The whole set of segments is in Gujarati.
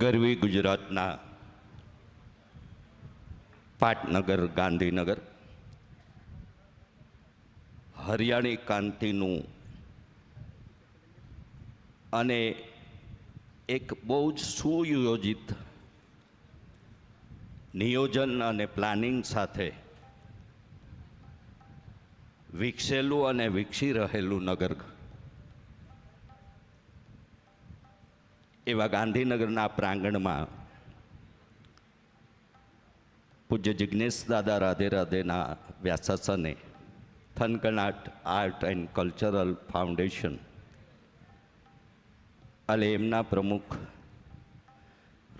ગરવી ગુજરાતના પાટનગર, ગાંધીનગર, હરિયાણી ક્રાંતિનું અને એક બહુ જ સુયોજિત નિયોજન અને પ્લાનિંગ સાથે વિકસેલું અને વિકસી રહેલું નગર એવા ગાંધીનગરના પ્રાંગણમાં પૂજ્ય જિજ્ઞેશ દાદા રાધે રાધેના વ્યાસાસને Thanganat art and cultural foundation અને એમના પ્રમુખ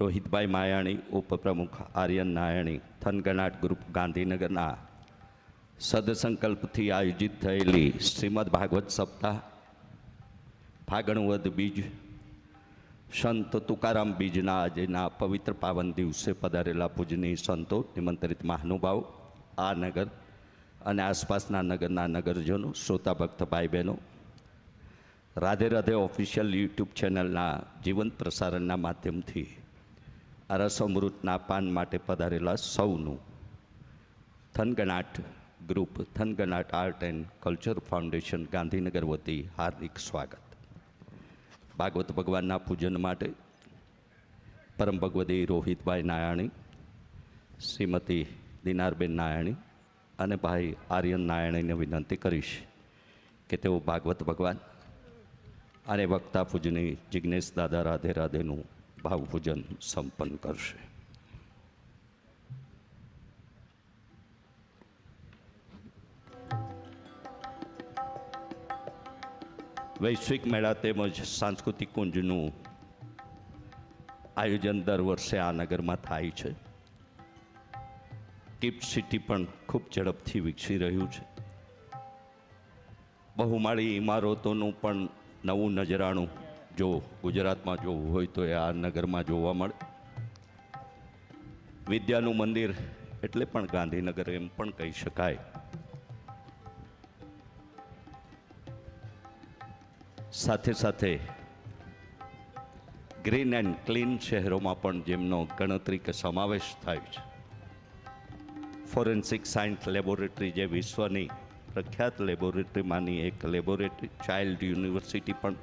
રોહિતભાઈ માયાણી, ઉપપ્રમુખ આર્યન નાયણી થનગનાટ ગ્રુપ ગાંધીનગરના સદસંકલ્પથી આયોજિત થયેલી શ્રીમદ ભાગવત સપ્તાહ ફાગણવદ બીજ સંત તુકારામ બીજના આજના પવિત્ર પાવન દિવસે પધારેલા પૂજનીય સંતો, નિમંત્રિત મહાનુભાવ, આ નગર અને આસપાસના નગરના નગરજનો, શ્રોતા ભક્ત ભાઈ બહેનો રાધે રાધે ઓફિશિયલ યુટ્યુબ ચેનલના જીવંત પ્રસારણના માધ્યમથી આ રસમૃતના પાન માટે પધારેલા સૌનું Thanganat group, Thanganat art and culture foundation Gandhinagar વતી હાર્દિક સ્વાગત. ભાગવત ભગવાનના પૂજન માટે પરમ ભગવતી રોહિતભાઈ નાયાણી, શ્રીમતી દિનારબેન નાયાણી અને ભાઈ આર્યન નાયાણીને વિનંતી કરીશ કે તેઓ ભાગવત ભગવાન અને વક્તા પૂજની જિજ્ઞેશ દાદા રાધે રાધેનું ભાવપૂજન સંપન્ન કરશે. વૈશ્વિક મેળા તેમજ સાંસ્કૃતિક કુંજનું આયોજન દર વર્ષે આ નગરમાં થાય છે. ગિફ્ટ સિટી પણ ખૂબ ઝડપથી વિકસી રહ્યું છે. બહુમાળી ઇમારતોનું પણ નવું નજરાણું જો ગુજરાતમાં જોવું હોય તો એ આ નગરમાં જોવા મળે. વિદ્યાનું મંદિર એટલે પણ ગાંધીનગર એમ પણ કહી શકાય. સાથે સાથે ગ્રીન એન્ડ ક્લીન શહેરોમાં પણ જેમનો ગણતરી કે સમાવેશ થાય છે. ફોરેન્સિક સાયન્સ લેબોરેટરી જે વિશ્વની પ્રખ્યાત લેબોરેટરીમાંની એક લેબોરેટરી ચાઇલ્ડ યુનિવર્સિટી પણ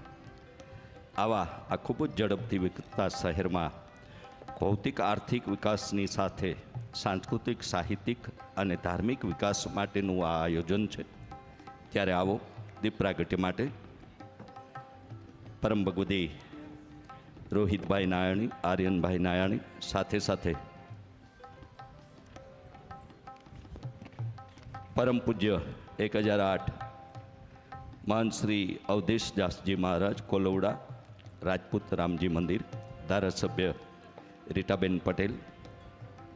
આવા આ ખૂબ જ ઝડપથી વિકસતા શહેરમાં ભૌતિક આર્થિક વિકાસની સાથે સાંસ્કૃતિક, સાહિત્યિક અને ધાર્મિક વિકાસ માટેનું આ આયોજન છે. ત્યારે આવો દીપ પ્રાગટ્ય માટે પરમ ભગવતી રોહિતભાઈ નાયાણી, આર્યનભાઈ નાયાણી સાથે સાથે. પરમ પૂજ્ય એક હજાર આઠ મહાન શ્રી અવધેશ દાસજી મહારાજ, કોલવડા, રાજપૂત રામજી મંદિર, ધારાસભ્ય રીટાબેન પટેલ,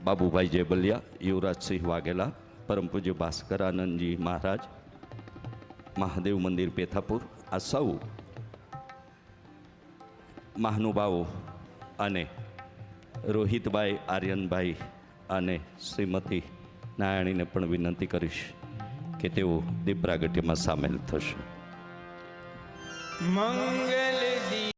બાબુભાઈ જેબલિયા, યુવરાજસિંહ વાઘેલા, પરમ પૂજ્ય ભાસ્કરાનંદજી મહારાજ, મહાદેવ મંદિર પેથાપુર, આ સૌ મહાનુભાવો અને રોહિતભાઈ, આર્યનભાઈ અને શ્રીમતી નારાયણીને પણ વિનંતી કરીશ કે તેઓ દીપ સામેલ થશે. મંગલ